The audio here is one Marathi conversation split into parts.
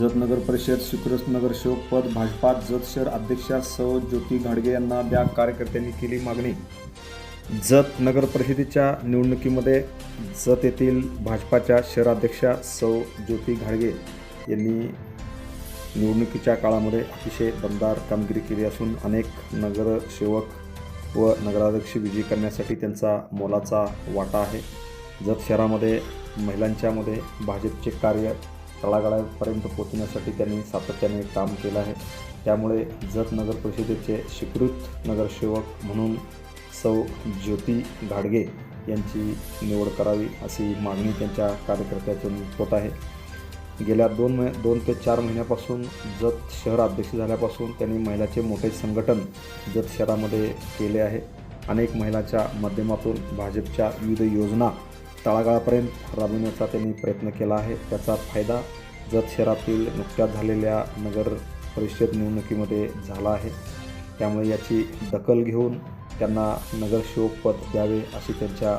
जत नगर परिषद स्वीकृत नगरसेवक पद भाजपात जत शहर अध्यक्षा सौ ज्योती घाडगे यांना द्या कार्यकर्त्यांनी केली मागणी. जत नगर परिषदेच्या निवडणुकीमध्ये जत येथील भाजपाच्या शहराध्यक्षा सौ ज्योती घाडगे यांनी निवडणुकीच्या काळामध्ये अतिशय दमदार कामगिरी केली असून अनेक नगरसेवक व नगराध्यक्ष विजयी करण्यासाठी त्यांचा मोलाचा वाटा आहे. जत शहरामध्ये महिलांच्यामध्ये भाजपचे कार्य तळागाळापर्यंत पोहोचण्यासाठी त्यांनी सातत्याने काम केलं आहे. त्यामुळे जत नगर परिषदेचे स्वीकृत नगरसेवक म्हणून सौ ज्योती घाडगे यांची निवड करावी अशी मागणी त्यांच्या कार्यकर्त्यातून होत आहे. गेल्या दोन महि दोन ते चार महिन्यापासून जत शहर अध्यक्ष झाल्यापासून त्यांनी महिलाचे मोठे संघटन जत शहरामध्ये केले आहे. अनेक महिलांच्या माध्यमातून भाजपच्या विविध योजना तळागाळापर्यंत राबविण्याचा त्यांनी प्रयत्न केला आहे. त्याचा फायदा जत शहरातील नुकत्याच झालेल्या नगर परिषद निवडणुकीमध्ये झाला आहे. त्यामुळे याची दखल घेऊन त्यांना नगरसेवकपद द्यावे अशी त्यांच्या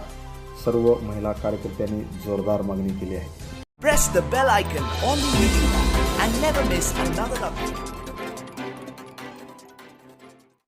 सर्व महिला कार्यकर्त्यांनी जोरदार मागणी केली आहे.